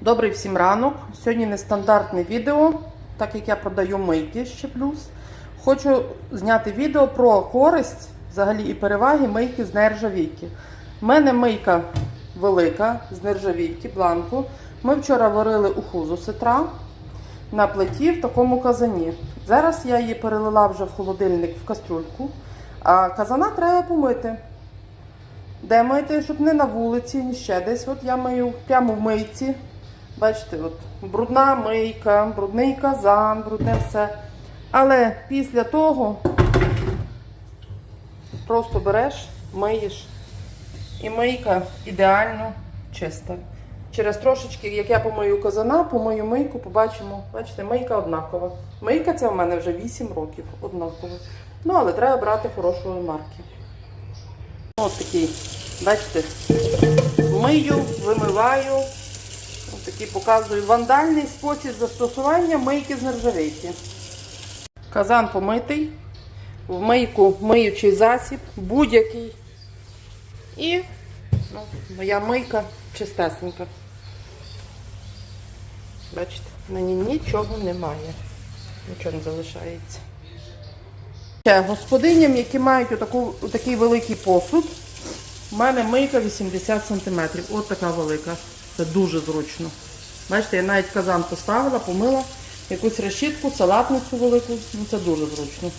Добрий всім ранок. Сьогодні нестандартне відео, так як я продаю мийки ще плюс. Хочу зняти відео про користь взагалі і переваги мийки з нержавійки. У мене мийка велика з нержавійки, бланку. Ми вчора варили уху з осетра на плиті в такому казані. Зараз я її перелила вже в холодильник в кастрюльку, а казана треба помити. Де мити, щоб не на вулиці, ні ще десь. От я мию прямо в мийці. Бачите, от брудна мийка, брудний казан, брудне все. Але після того просто береш, миєш. І мийка ідеально чиста. Через трошечки, як я помию казана, помию мийку, побачимо. Бачите, мийка однакова. Мийка це в мене вже 8 років однакова. Ну, але треба брати хорошої марки. Ось такий, бачите, мию, вимиваю. Такий показую вандальний спосіб застосування мийки з нержавійки. Казан помитий, в мийку миючий засіб, будь-який. І ну, моя мийка чистесенька. Бачите, на ній нічого немає. Нічого не залишається. Ще Господиням, які мають отаку, отакий великий посуд, у мене мийка 80 см. От така велика. Це дуже зручно. Бачите, я навіть казан поставила, помила якусь решітку, салатницю велику. Ну, це дуже зручно.